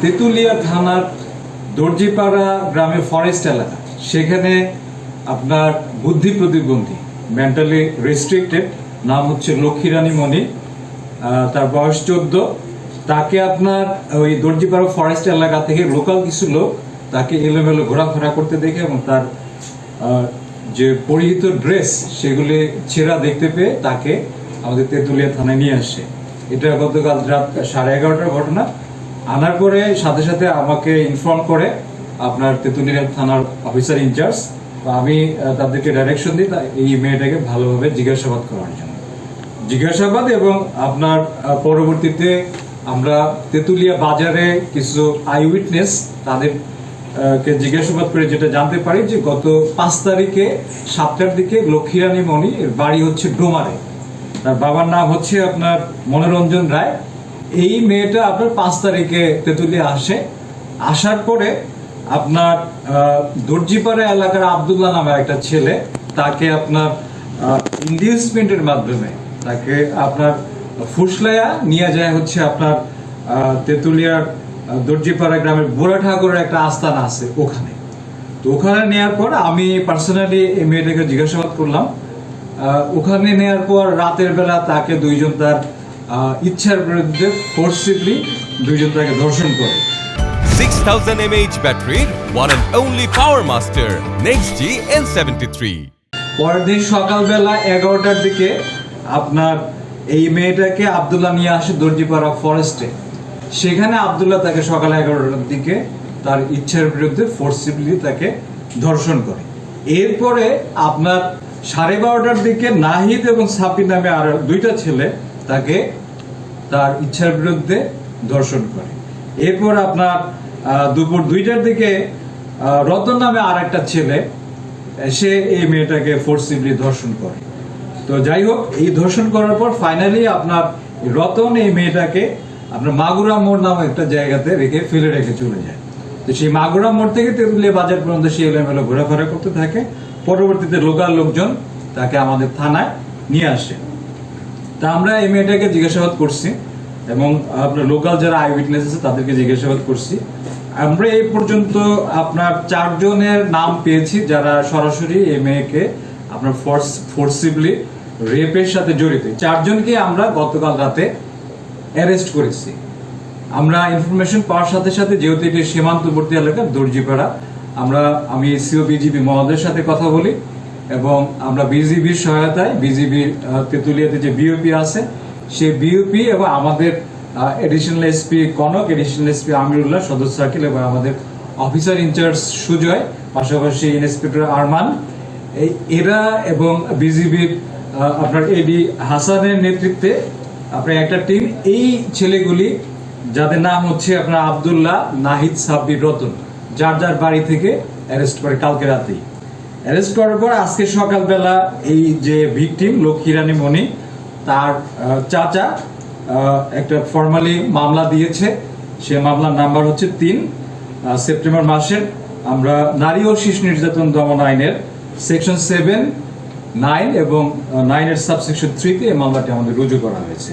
তেঁতুলিয়া থানার দর্জিপাড়া গ্রামে ফরেস্ট এলাকা। সেখানে আপনার বুদ্ধি প্রতিবন্ধী মেন্টালি রেস্ট্রিক্টেড নাম হচ্ছে লক্ষ্মীরানী মণি তার বয়স চোদ্দ। তাকে আপনার ওই দর্জিপাড়া ফরেস্ট এলাকা থেকে লোকাল কিছু লোক তাকে এলোমেলো ঘোরাফেরা করতে দেখে এবং তার যে পরিহিত ড্রেস সেগুলি ছেঁড়া দেখতে পেয়ে তাকে আমাদের তেঁতুলিয়া থানায় নিয়ে আসে। এটা গতকাল রাত সাড়ে এগারোটার ঘটনা। আনার পরে সাথে সাথে আমাকে ইনফর্ম করে আপনার তেঁতুলিয়া থানার অফিসার ইনচার্জ আমি তাদেরকে ডাইরেকশন দিই এই মেয়েটাকে ভালোভাবে জিজ্ঞাসাবাদ করার জন্য। জিজ্ঞাসাবাদ এবং আপনার পরবর্তীতে আমরা তেঁতুলিয়া বাজারে কিছু আই উইটনেস তাদের কে জিজ্ঞাসাবাদ করে যেটা জানতে পারি যে গত পাঁচ তারিখে সাতটার দিকে লক্ষ্মীরানী মণি বাড়ি হচ্ছে ডোমারে। তার বাবার নাম হচ্ছে আপনার মনোরঞ্জন রায়। এই মেয়েটা আপনার পাঁচ তারিখে তেঁতুলিয়া আসে। আসার পরে আপনার দর্জিপাড়া এলাকার আবদুল্লাহ নামের একটা ছেলে, তাকে আপনার ইনডিউসমেন্টের মাধ্যমে তাকে আপনার ফুসলাইয়া নিয়ে যায় হচ্ছে আপনার তেঁতুলিয়ার দর্জিপাড়া গ্রামের বুড়া ঠাকুরের একটা আস্থান আছে ওখানে। তো ওখানে নেওয়ার পর আমি পার্সোনালি এই মেয়েটাকে জিজ্ঞাসাবাদ করলাম ওখানে নেওয়ার পর রাতের বেলা তাকে দুইজন তার ইচ্ছার বিরুদ্ধে ফোর্সিভলি দুইজন তাকে ধর্ষণ করে। 6000 mAh battery, one and only Power Master, Next G N73. পরের দিন সকালবেলা এগারোটার দিকে আপনার এই মেয়েটাকে আবদুল্লাহ নিয়ে আসে দর্জিপাড়া ফরেস্টে সেখানে আবদুল্লাহ তাকে সকাল এগারোটার দিকে তার ইচ্ছার বিরুদ্ধে ফোর্সিবলি তাকে ধর্ষণ করে। এরপরে আপনার সাড়ে বারোটার দিকে নাহিদ এবং সাপি নামে আর দুইটা ছেলে তাকে তার ইচ্ছার বিরুদ্ধে ধর্ষণ করে। এরপর আপনার দুপুর দুইটার দিকে রতন নামে আর একটা ছেলে, সে এই মেয়েটাকে ফোর্সিবলি ধর্ষণ করে। তো যাই হোক, এই ধর্ষণ করার পর ফাইনালি আপনার রতন এই মেয়েটাকে আপনার মাগুরা মোড় নামে একটা জায়গাতে রেখে ফেলে রেখে চলে যায়। তো সেই মাগুরা মোড় থেকে তেঁতুলিয়া বাজার পর্যন্ত সে এলোমেলো ঘোরাফেরা করতে থাকে। পরবর্তীতে লোকাল লোকজন তাকে আমাদের থানায় নিয়ে আসে। তা আমরা এই মেয়েটাকে জিজ্ঞাসাবাদ করছি এবং আপনার লোকাল যারা আই উইটনেস আছে তাদেরকে জিজ্ঞাসাবাদ করছি। আমরা এই পর্যন্ত আপনার চারজনের নাম পেয়েছি যারা সরাসরি এই মেয়েকে আপনার ফোর্স ফোর্সিবলি রেপের সাথে জড়িত। চারজনকে আমরা গতকাল রাতে অ্যারেস্ট করেছি। আমরা ইনফরমেশন পাওয়ার সাথে সাথে যেহেতু এটি সীমান্তবর্তী এলাকা, দর্জিপাড়া আমরা, আমি সিও বিজিবি মহোদয়ের সাথে কথা বলি, এবং আমরা বিজিবির সহায়তায় বিজিবির তেঁতুলিয়াতে যে বিওপি আছে সেই বিওপি এবং আমাদের additional SP Kanak additional SP Amirullah, সদর সার্কেল এবং আমাদের অফিসার ইনচার্জ সুজয়, পাশাপাশি ইন্সপেক্টর আরমান। এই, এরা এবং বিজিবির আপনার এডি হাসানের নেতৃত্বে আপনার একটা টিম এই ছেলেগুলি, যাদের নাম হচ্ছে আপনার আব্দুল্লাহ নাহিদ সাব্বির রতন। যার যার বাড়ি থেকে অ্যারেস্ট করে কালকে রাতেই। অ্যারেস্ট করার পর আজকে সকালবেলা এই যে ভিকটিম লক্ষ্মী লক্ষ্মীরানী মণি, তার চাচা একটা ফর্মালি মামলা দিয়েছে। সে মামলার নাম্বার হচ্ছে তিন সেপ্টেম্বর মাসের। আমরা নারী ও শিশু নির্যাতন দমন আইনের সেকশন সেভেন নাইন এবং নাইনের সাবসেকশন থ্রিতে এই মামলাটি আমাদের রুজু করা হয়েছে।